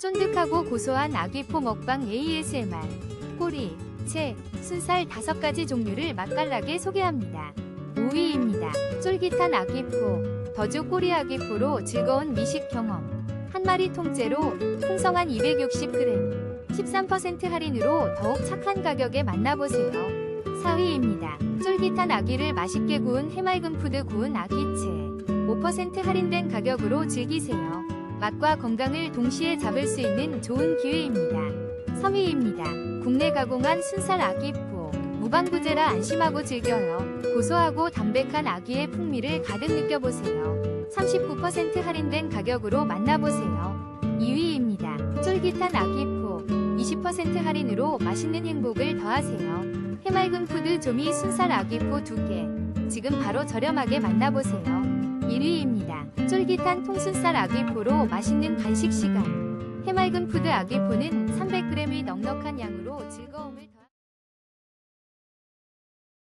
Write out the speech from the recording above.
쫀득하고 고소한 아귀포 먹방 ASMR. 꼬리, 채, 순살 5가지 종류를 맛깔나게 소개합니다. 5위입니다. 쫄깃한 아귀포. 더주 꼬리 아귀포로 즐거운 미식 경험. 한 마리 통째로 풍성한 260g. 13% 할인으로 더욱 착한 가격에 만나보세요. 4위입니다. 쫄깃한 아귀를 맛있게 구운 해맑은 푸드 구운 아귀채. 5% 할인된 가격으로 즐기세요. 맛과 건강을 동시에 잡을 수 있는 좋은 기회입니다. 3위입니다. 국내 가공한 순살 아귀포. 무방부제라 안심하고 즐겨요. 고소하고 담백한 아귀의 풍미를 가득 느껴보세요. 39% 할인된 가격으로 만나보세요. 2위입니다. 쫄깃한 아귀포. 20% 할인으로 맛있는 행복을 더하세요. 해맑은 푸드 조미 순살 아귀포 2개. 지금 바로 저렴하게 만나보세요. 1위입니다. 쫄깃한 통순살 아귀포로 맛있는 간식 시간. 해맑은 푸드 아귀포는 300g의 넉넉한 양으로 즐거움을 더...